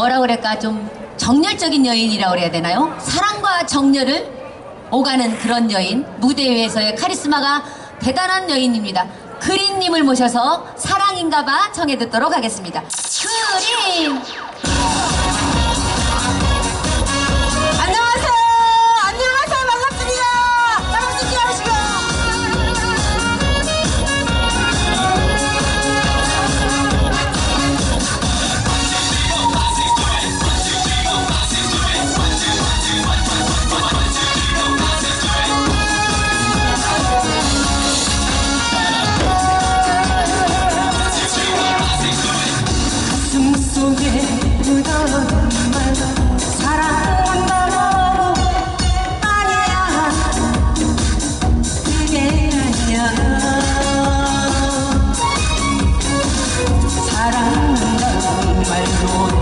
뭐라 그럴까 좀 정열적인 여인이라고 그래야 되나요? 사랑과 정열을 오가는 그런 여인 무대 위에서의 카리스마가 대단한 여인입니다. 그린님을 모셔서 사랑인가봐 청해 듣도록 하겠습니다. 그린 사랑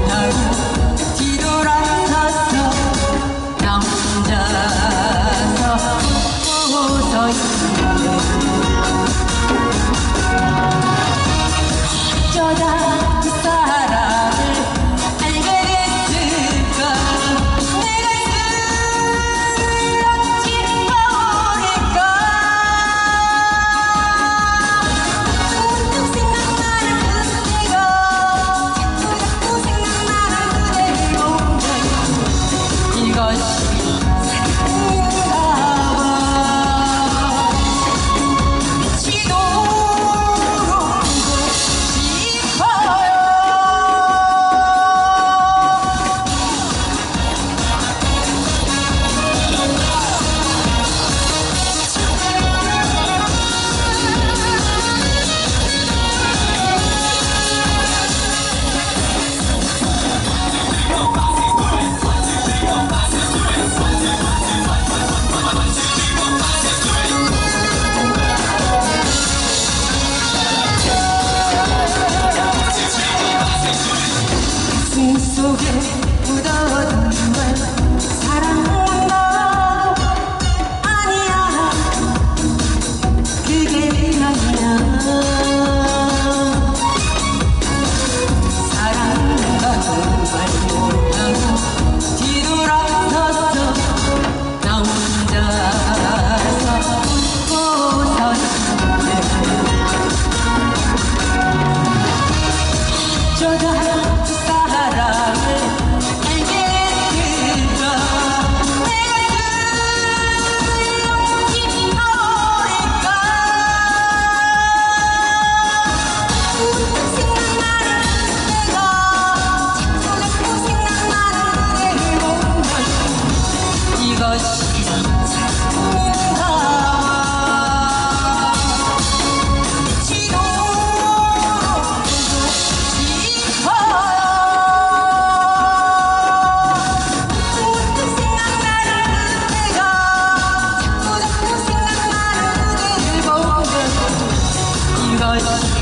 my